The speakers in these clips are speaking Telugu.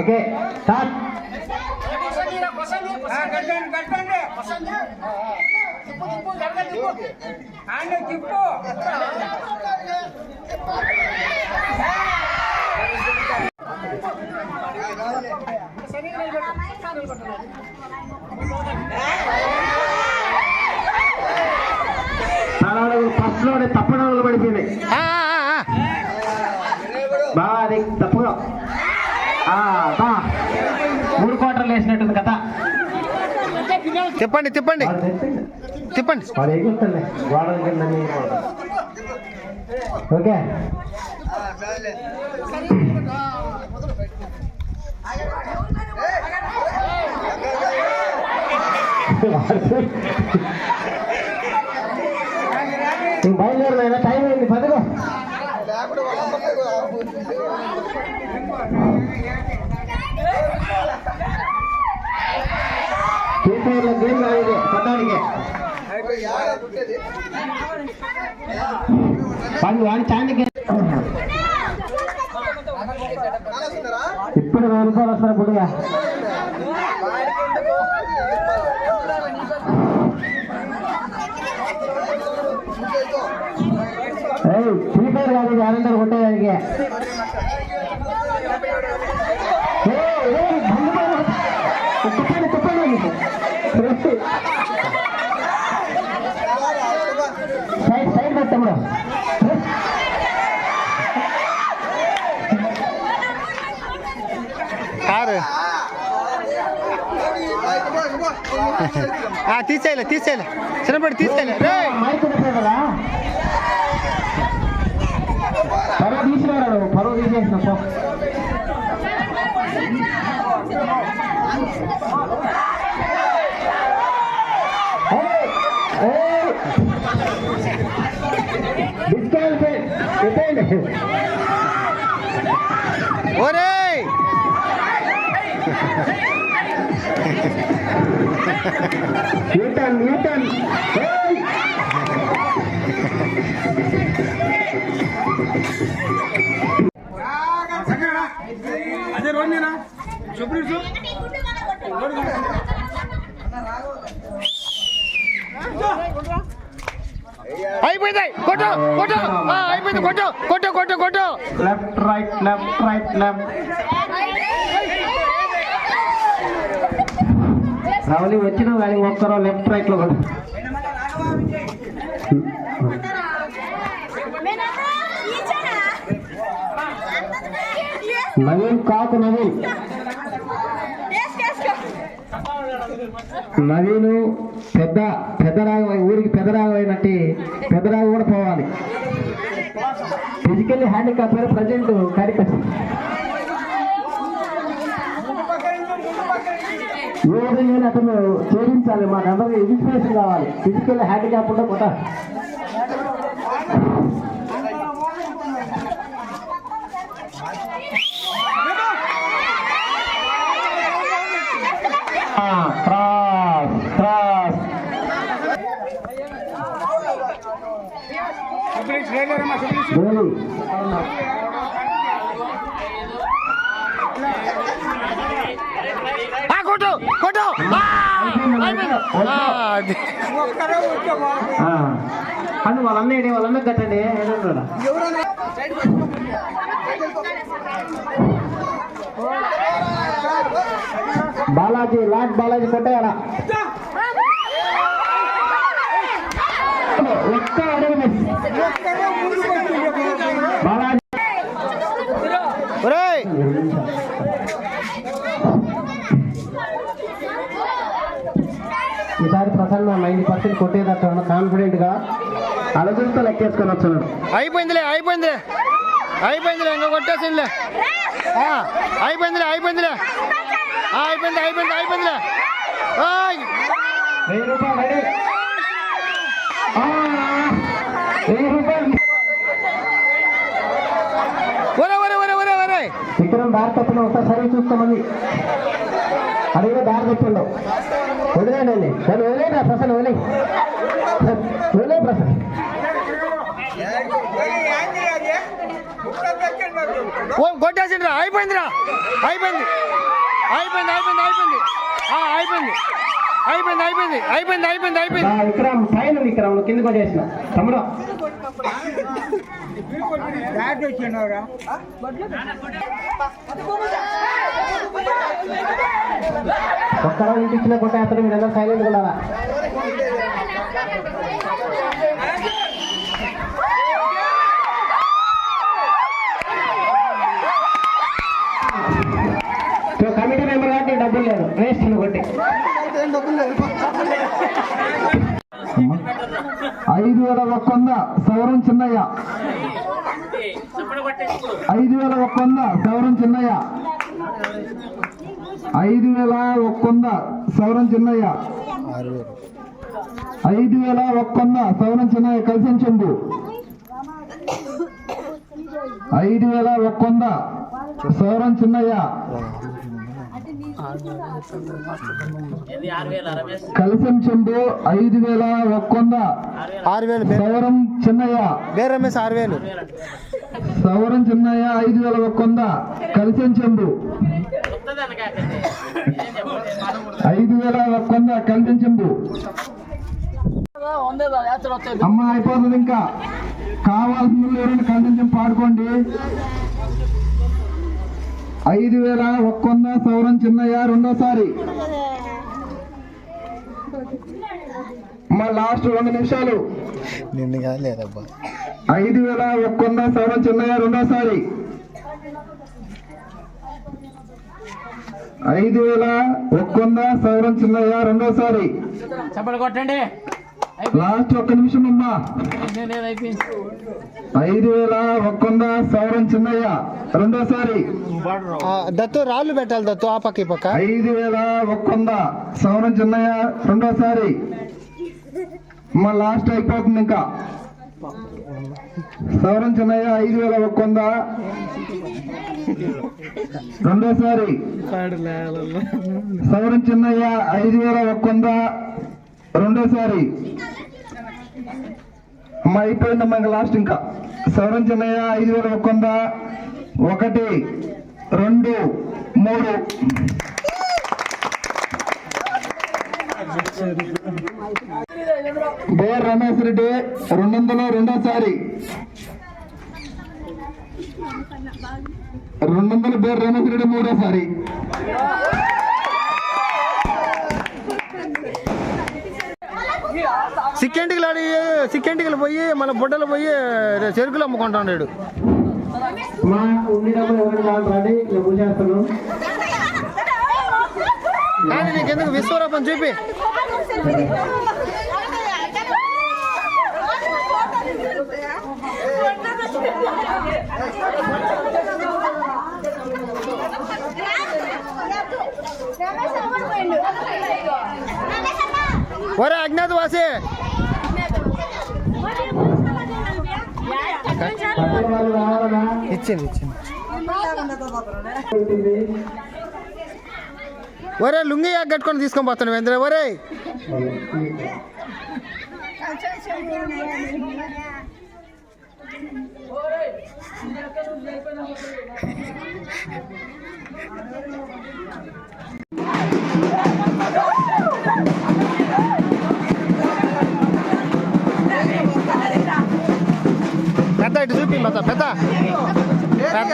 ఓకే స్టార్ట్ ఫస్ట్లోనే తప్పడలు పడిపోయినాయి. తిప్పండి తిప్పండి. తిప్పండి. ఓకే? బయలుదేరిన టైం అయింది పదగో వాడిని వాడి చాండికి ఇప్పుడు రూపాయలు వస్తారు పుడిగా తీసేయలే తీసేయలే. చిన్నప్పటి తీసేయలే. రే! Newton Newton! అదే రోజు నేనా చెప్పు అయిపోయింది. కొట్టు కొట్టు. ఆ, అయిపోయింది. కొట్టు కొట్టు కొట్టు కొట్టు. Left right left right left Ravuli వచ్చిన కానీ ఒక్కరో లెఫ్ట్ రైట్లో నవీన్ కాకు నవీన్. నవీను పెద్ద పెద్దరాగ ఊరికి పెద్దరాగమైనట్టు పెద్దరాగ కూడా పోవాలి. ఫిజికల్లీ హ్యాండిక్యాప్ ప్రజెంట్ కార్యక్రమం ఏ విధంగా అతను ఛేదించాలి. మాకు అందరికి ఇన్స్పిరేషన్ కావాలి. ఫిజికల్ హ్యాండిక్యాప్ ఉంటే కొట్ట. Cross cross. గోలి ఆ, కొట్టు. వచ్చే ఆ. అది వాళ్ళన్నీ వాళ్ళన్నీ కట్టండి బాలాజీ లాట్ బాలాజీ కొట్టాయడా ఒక్క అడుగు ప్రసన్న నైన్టీ పర్సెంట్ కొట్టేటట్టు కాన్ఫిడెంట్గా అడుగులతో లెక్కేసుకొని వస్తున్నాడు అయిపోయిందిలే అయిపోయిందిలే. అయిపోయిందిలే ఇంకా కొట్టేసిందిలే. అయిపోయిందిలే అయిపోయిందిలే. అయిపోయింది అయిపోయింది అయిపోయిందిలే. వెయ్యి రూపాయలు రెడీ. వెయ్యి రూపాయలు. విక్రమ్ దారి తప్పిన ఒకసారి చూస్తామని. అడిగిన దారి తప్పిండు వదిలేండి దాన్ని వదిలేదా ప్రసన్న వదిలే వదిలే ప్రసన్న కొట్టేసిండ్రా అయిపోయిందిరా అయిపోయింది అయిపోయింది అయిపోయింది అయిపోయింది ఆ, అయిపోయింది అయిపోయింది అయిపోయింది అయిపోయింది అయిపోయింది అయిపోయింది విక్రమ్ పైన విక్రమ్ నువ్వు కిందకు వచ్చేసిన తమ్ముడు ఒక్కరో కొట్టేస్తారు మీరు అందరూ సైలెంట్ ఉన్నారా కమిటీ మెంబర్ కాబట్టి డబ్బులు లేదు వేస్ట్ కొట్టి ఐదు వేల ఒక్క వంద సౌరం చిన్నయ్య. ఐదు వేల ఒక్క వంద సౌరం చిన్నయ్య. ఐదు వేల ఒక్కొంద సవరం చిన్నయ్య. ఐదు వేల ఒక్క సవరం చిన్నయ్య కలిసి చెంబు ఐదు వేల ఒక్కొంద సవరం చిన్నయ్య. కలిసం చెంబు ఐదు వేల ఒక్క వంద ఆరు వేలు సౌరం చిన్నయ్య. బేర్ రమేష్ ఆరు వేలు. సౌరం చిన్నయ్య ఐదు వేల ఒక్క వంద కలిసం చెంబు ఐదు వేల ఒక్క వంద కలిసం చెంబు అమ్మ అయిపోతుంది ఇంకా. కావాల్సిన ఎవరైనా కలిసం పాడుకోండి. ఐదు వేల ఒక్క వంద సౌరం చిన్నయ్య రెండోసారి. మా లాస్ట్ రెండు నిమిషాలు. నిన్ను కాదు లేదబ్బా ఐదు వేల ఒక్క వంద సౌరం చిన్నయ్య రెండోసారి. ఐదు వేల ఒక్క వంద సౌరం చిన్నయ్య రెండోసారి. చప్పలు కొట్టండి. లాస్ట్ ఒక్క నిమిషం అమ్మా. ఐదు వేల ఒక్క సౌరం చిన్నయ్య. రెండోసారి. దత్తు రాళ్ళు పెట్టాలి దత్తు ఆ పక్క ఈ పక్క. ఐదు వేల ఒక్క సౌరం చిన్నయ్య రెండోసారి. అమ్మా లాస్ట్ అయిపోతుంది ఇంకా. సౌరం చిన్నయ్య ఐదు వేల ఒక్క రెండోసారి. సౌరం చిన్నయ్య ఐదు వేల ఒక్క రెండోసారి. అమ్మ అయిపోయిందమ్మా ఇంకా లాస్ట్ ఇంకా. సౌరం ఐదు వేల ఒక్క వంద ఒకటి రెండు మూడు. బేర్ రమేష్ రెడ్డి రెండు వందలు రెండోసారి. రెండు వందలు బేర్ రమేష్ రెడ్డి మూడోసారి. సిక్కెంటికి ఆడి సిక్కెంటికి పోయి మన బుడ్డలు పోయి చెరుకులు అమ్ముకుంటాడు కానీ నీకు ఎందుకు నీకెందుకు విశ్వరూపం చూపి Thank you. వాసి పక్కన వాళ్ళు రావాలనా ఇచ్చింది ఇచ్చింది ఉంటుంది. ఒరే లుంగి యాక్ కట్టుకొని తీసుకొని పోతాను వేంద్ర ఒరే పెద్ద పెద్ద పెద్ద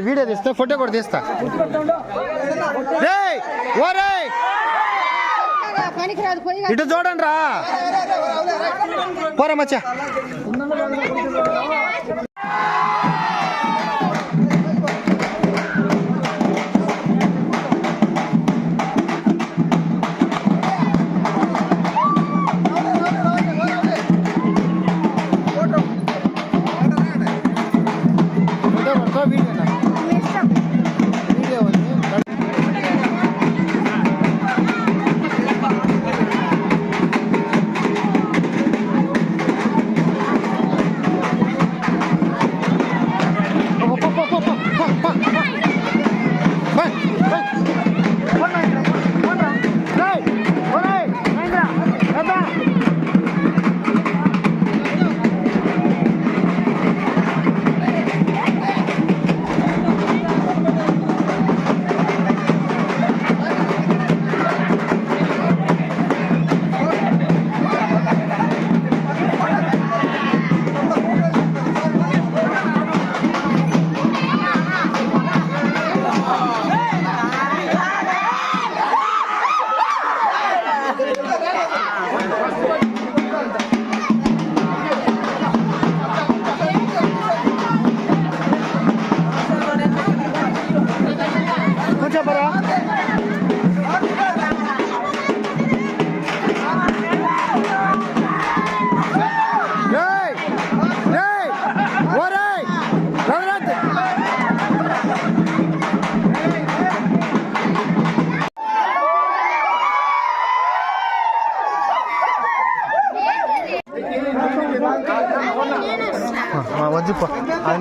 కాదు వీడియో తీస్తా ఫోటో కూడా తీస్తా. ఇటు చూడండి రా. పోరా మచ్చా.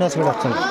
মাছ বেড়াচ্ছেন